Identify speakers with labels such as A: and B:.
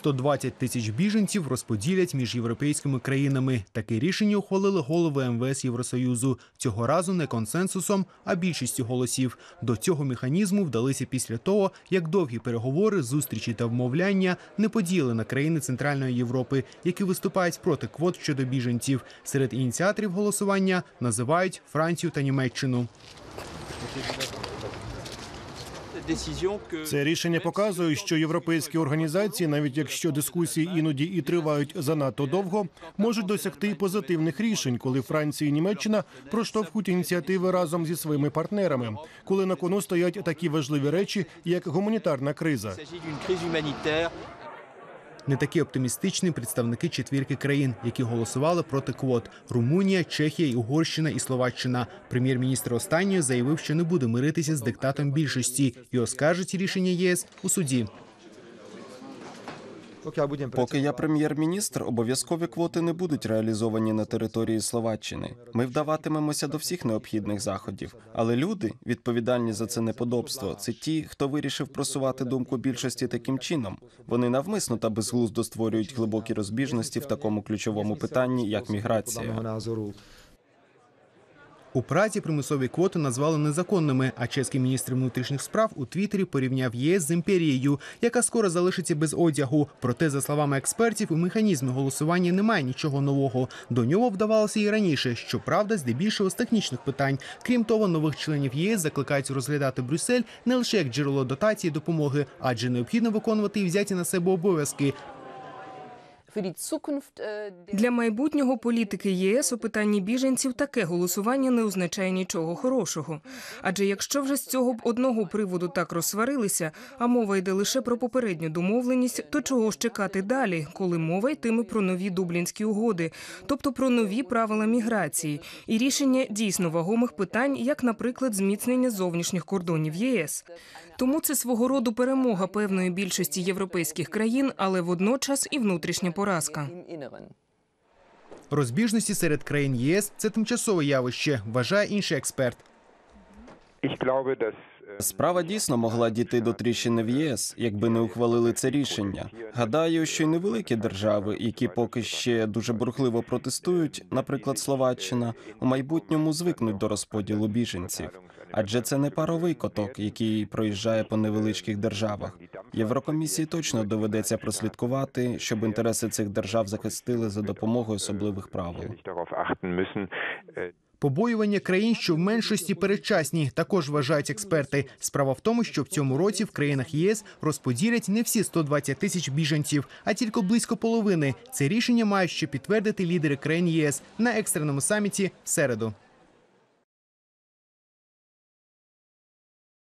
A: 120 тисяч біженців розподілять між європейськими країнами. Таке рішення ухвалили голови МВС Євросоюзу. Цього разу не консенсусом, а більшістю голосів. До цього механізму вдалися після того, як довгі переговори, зустрічі та вмовляння не подіяли на країни Центральної Європи, які виступають проти квот щодо біженців. Серед ініціаторів голосування називають Францію та Німеччину.
B: Це рішення показує, що європейські організації, навіть якщо дискусії іноді і тривають занадто довго, можуть досягти позитивних рішень, коли Франція і Німеччина проштовхують ініціативи разом зі своїми партнерами, коли на кону стоять такі важливі речі, як гуманітарна криза.
A: Не такі оптимістичні представники четвірки країн, які голосували проти квот: Румунія, Чехія, Угорщина і Словаччина. Прем'єр-міністр останньої заявив, що не буде миритися з диктатом більшості і оскаржить рішення ЄС у суді.
C: Поки я прем'єр-міністр, обов'язкові квоти не будуть реалізовані на території Словаччини. Ми вдаватимемося до всіх необхідних заходів. Але люди, відповідальні за це неподобство, це ті, хто вирішив просувати думку більшості таким чином. Вони навмисно та безглуздо створюють глибокі розбіжності в такому ключовому питанні, як міграція.
A: У Празі примусові квоти назвали незаконними. А чеський міністр внутрішніх справ у Твіттері порівняв ЄС з імперією, яка скоро залишиться без одягу. Проте, за словами експертів, у механізмі голосування немає нічого нового. До нього вдавалося і раніше. Щоправда, здебільшого з технічних питань. Крім того, нових членів ЄС закликають розглядати Брюссель не лише як джерело дотації і допомоги, адже необхідно виконувати і взяті на себе обов'язки.
D: Для майбутнього політики ЄС у питанні біженців таке голосування не означає нічого хорошого. Адже якщо вже з цього б одного приводу так розсварилися, а мова йде лише про попередню домовленість, то чого ж чекати далі, коли мова йтиме про нові дублінські угоди, тобто про нові правила міграції і рішення дійсно вагомих питань, як, наприклад, зміцнення зовнішніх кордонів ЄС. Тому це свого роду перемога певної більшості європейських країн, але водночас і внутрішня поразка.
A: Розбіжності серед країн ЄС це тимчасове явище, вважає інший експерт.
C: Справа дійсно могла дійти до тріщини в ЄС, якби не ухвалили це рішення. Гадаю, що й невеликі держави, які поки ще дуже бурхливо протестують, наприклад, Словаччина, у майбутньому звикнуть до розподілу біженців. Адже це не паровий коток, який проїжджає по невеличких державах. Єврокомісії точно доведеться прослідкувати, щоб інтереси цих держав захистили за допомогою особливих правил.
A: Побоювання країн, що в меншості передчасні, також вважають експерти. Справа в тому, що в цьому році в країнах ЄС розподілять не всі 120 тисяч біженців, а тільки близько половини. Це рішення мають ще підтвердити лідери країн ЄС на екстреному саміті в середу.